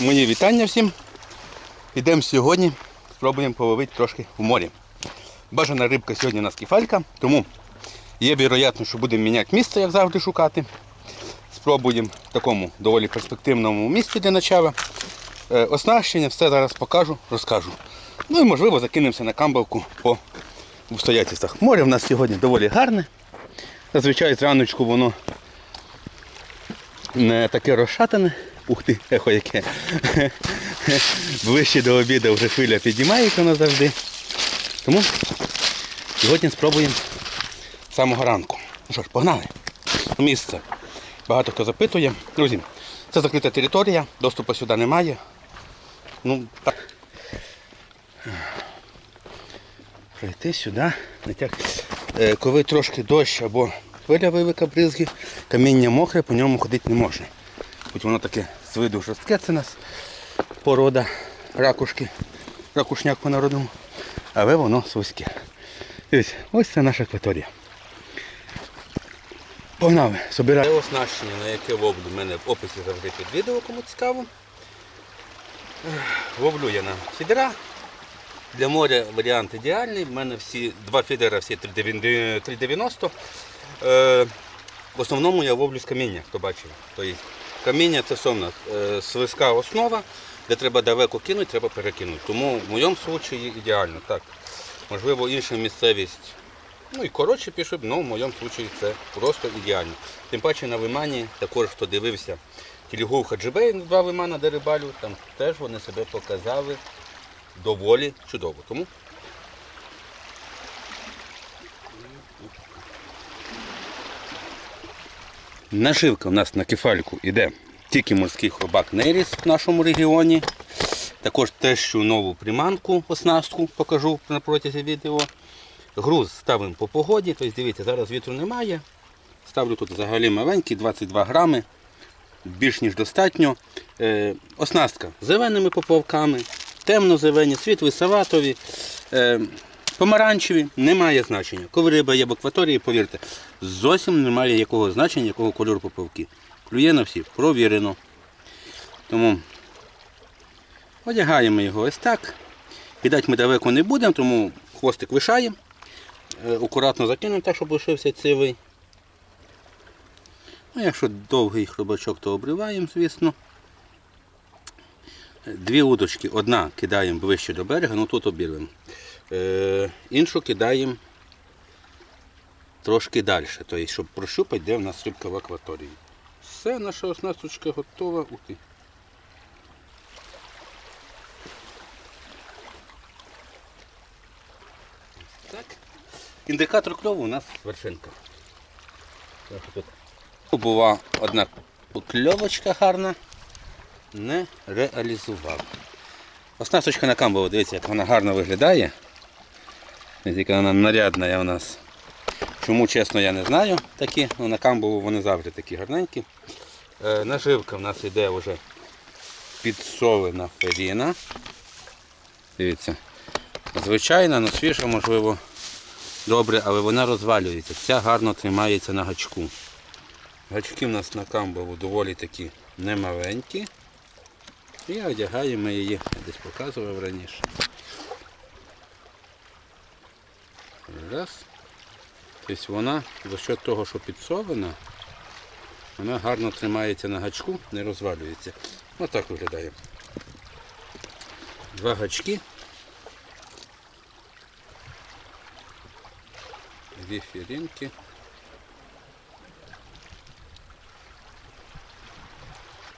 Мої вітання всім. Йдемо сьогодні, спробуємо половити трошки в морі. Бажана рибка сьогодні у нас кефалька, тому є вірогідно, що будемо міняти місце, як завжди шукати. Спробуємо в такому доволі перспективному місці для начала. Е, Оснащення, все зараз покажу, розкажу. Ну і можливо закинемося на камбалку по обстоятельствах. Море в нас сьогодні доволі гарне. Зазвичай зраночку воно не таке розшатане. Ух ти, ехо яке. Ближче до обіду вже хвиля підіймається вона завжди. Тому сьогодні спробуємо з самого ранку. Ну що ж, погнали. Місце. Багато хто запитує. Друзі, це закрита територія, доступу сюди немає. Ну, так. Пройти сюди. Е, Коли трошки дощ або хвиля велика бризги, каміння мокре, по ньому ходити не можна. Хоч воно таке з виду жорстке, це нас порода ракушки, ракушняк по народному, але воно слизьке. Дивіться, ось це наша акваторія. Погнали, собирай. Це оснащення, на яке ловлю в мене в описі завжди під відео, кому цікаво. Ловлю я на фідера. Для моря варіант ідеальний. В мене всі два фідера, всі 390. Е, в основному я ловлю з каміння, хто бачив. Каміння це в е, слизька основа, де треба далеко кинути, треба перекинути. Тому в моєму випадку ідеально. Так. Можливо, інша місцевість ну і коротше пішов, але в моєму випадку це просто ідеально. Тим паче на Лимані, також хто дивився Тілігов Хаджибей, два лимана, де рибалю, там теж вони себе показали доволі чудово. Тому Наживка у нас на кефальку йде тільки морських рибак Неріс в нашому регіоні. Також тещу нову приманку, оснастку покажу на протязі відео. Груз ставимо по погоді, тобто дивіться, зараз вітру немає. Ставлю тут взагалі маленький, 22 грами, більш ніж достатньо. Е, оснастка з зеленими поплавками, темно-зелені, світлі, салатові, е, помаранчеві, немає значення. Коли риба є в акваторії, повірте, зовсім немає якого значення, якого кольору поплавки. Клює на всі, провірено. Тому одягаємо його ось так. Кидати ми далеко не будемо, тому хвостик лишаємо. Е, Акуратно закинемо так, щоб лишився цілий. Ну, якщо довгий хробачок, то обриваємо, звісно. Е, Дві удочки. Одна кидаємо ближче до берега, ну тут обірвемо. Е, іншу кидаємо трошки далі, тобто, щоб прощупати, де в нас рибка в акваторії. Все, наша оснасточка готова. Ух. Так. Індикатор кльову у нас вершинка. Тут Була одна покльовочка гарна, не реалізував. Оснасточка на камбову, дивіться, як вона гарно виглядає. Яка вона нарядна у нас. Чому, чесно, я не знаю такі, але на камбову вони завжди такі гарненькі. Е, наживка в нас йде вже підсолена феріна. Дивіться. Звичайна, але свіжа, можливо, добре, але вона розвалюється. Ця гарно тримається на гачку. Гачки в нас на камбову доволі такі немаленькі. І одягаємо її, я десь показував раніше. Раз. Тобто вона за счет того, що підсована, вона гарно тримається на гачку, не розвалюється. Отак виглядає. Два гачки. Дві фірінки.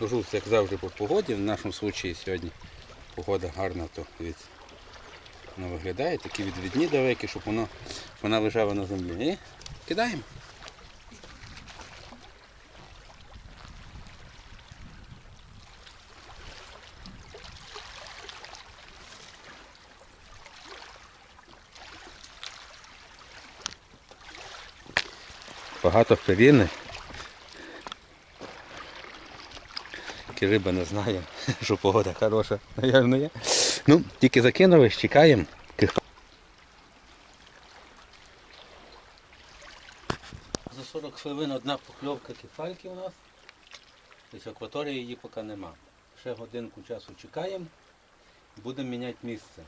Груз, як завжди, по погоді. В нашому випадку сьогодні погода гарна, то дивіться. Воно виглядає, такі відвідні далекі, щоб воно, вона лежала на землі. І кидаємо. Багато феріни. Тільки риба не знає, що погода хороша, напевно, є. Ну, тільки закинули, чекаємо. За 40 хвилин одна покльовка кефальки у нас. Тобто акваторії її поки нема. ще годинку часу чекаємо, будемо міняти місце.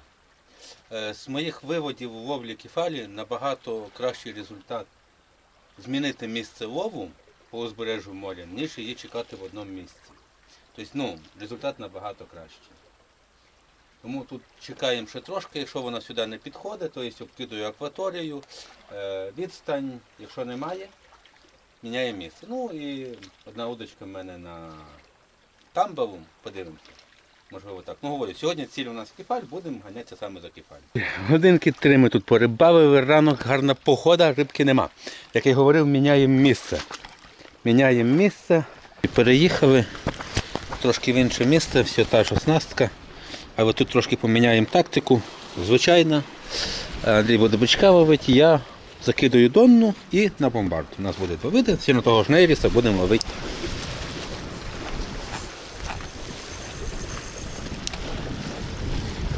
Е, З моїх виводів у ловлі кефалі набагато кращий результат змінити місце лову по узбережжю моря, ніж її чекати в одному місці. Тобто, ну, результат набагато кращий. Тому тут чекаємо ще трошки, якщо вона сюди не підходить, то обкидаю акваторію, е, відстань, якщо немає, міняє місце. Ну і одна удочка в мене на тамбалу, подивимося. Можливо так. Ну говорю, сьогодні ціль у нас кефаль, будемо ганятися саме за кефаль. Годинки три ми тут порибавили, ранок гарна погода, рибки нема. Як я говорив, міняємо місце. Міняємо місце і переїхали трошки в інше місце, все та ж оснастка. Але тут трошки поміняємо тактику. Звичайно, Андрій буде бичка ловити, я закидаю донну і на бомбарду. У нас буде два види, сильно того ж нейріса будемо ловити.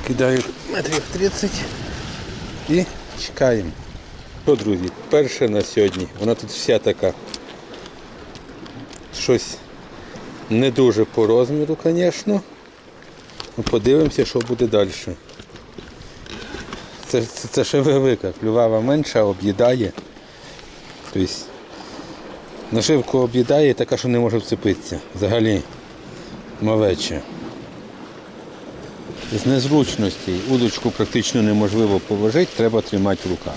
Кидаю метрів 30 і чекаємо. Що, друзі, перше на сьогодні. Вона тут вся така. Щось не дуже по розміру, звісно. Ну, Подивимося, що буде далі. Це, це, це ще велика, клювава менша, об'їдає. Тобто нашивку об'їдає така, що не може вцепитися. Взагалі малеча. З незручності удочку практично неможливо положити, треба тримати в руках.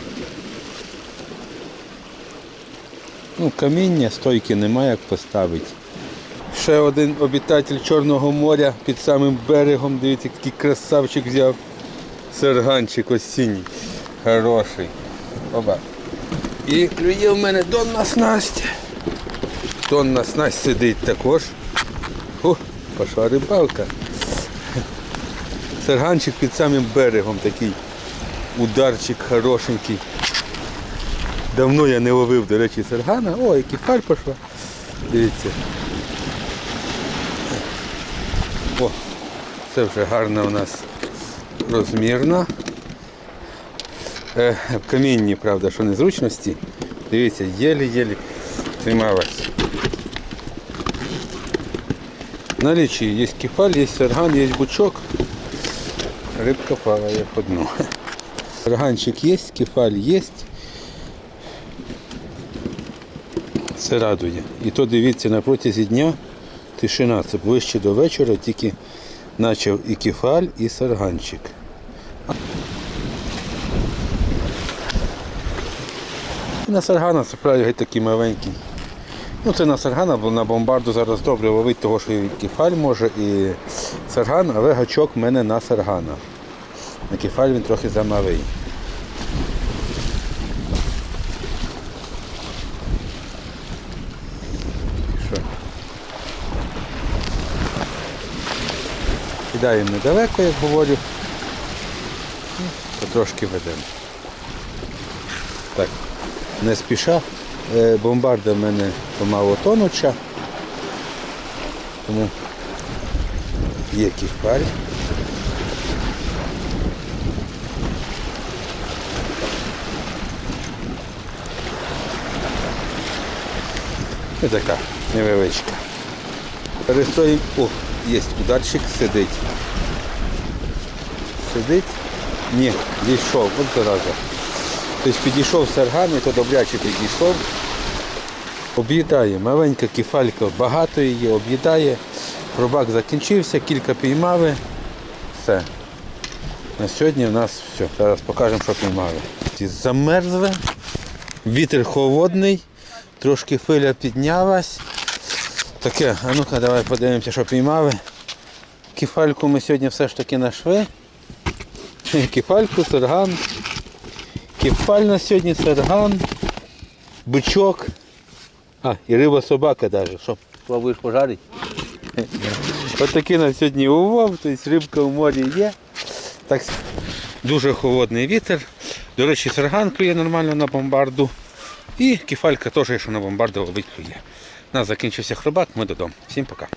Ну, каміння, стойки немає як поставити. Ще один обітатель Чорного моря під самим берегом. Дивіться, який красавчик взяв. Серганчик осінній. Хороший. Оба. І клює в мене донна снасть. Донна снасть сидить також. О, пішла рибалка. Серганчик під самим берегом такий. Ударчик хорошенький. Давно я не ловив, до речі, сергана. О, і кефаль пішла. Дивіться. О, це вже гарно у нас розмірно. Е, камінні, правда, що незручності. Дивіться, єлі-єлі трималась. На лічі є кефаль, є серган, є бучок. Рибка плаває по дну. Серганчик є, кефаль є. Це радує. І то дивіться на протязі дня тишина. Це ближче до вечора, тільки почав і кефаль, і сарганчик. І на саргана це геть такий маленький. Ну це на саргана, бо на бомбарду зараз добре ловить, того що і кефаль може, і сарган, але гачок в мене на саргана. На кефаль він трохи замалий. Кидаємо недалеко, як говорю. І потрошки ведемо. Так, не спіша. Е, Бомбарда в мене помало тонуча. Тому є кефаль. І така невеличка. Перестоїмо. Є ударчик, сидить. Сидить. Ні, дійшов, от зараза. Тобто підійшов сарган, і то добряче підійшов. Об'їдає, маленька кефалька, багато її об'їдає. Пробак закінчився, кілька піймали. Все. На сьогодні в нас все. Зараз покажемо, що піймали. Замерзли, вітер холодний, трошки хвиля піднялась. Таке, а ну-ка давай подивимося, що піймали. Кефальку ми сьогодні все ж таки знайшли. Кефальку, сарган. Кефаль на сьогодні, сарган, бичок. А, і риба собака навіть, що пробуєш пожарити. Ось такий на сьогодні улов, тобто рибка в морі є. Так, дуже холодний вітер. До речі, сарган клює нормально на бомбарду. І кефалька теж, якщо на бомбарду ловить клює. Нас закінчився хробак, ми додому. Всім пока.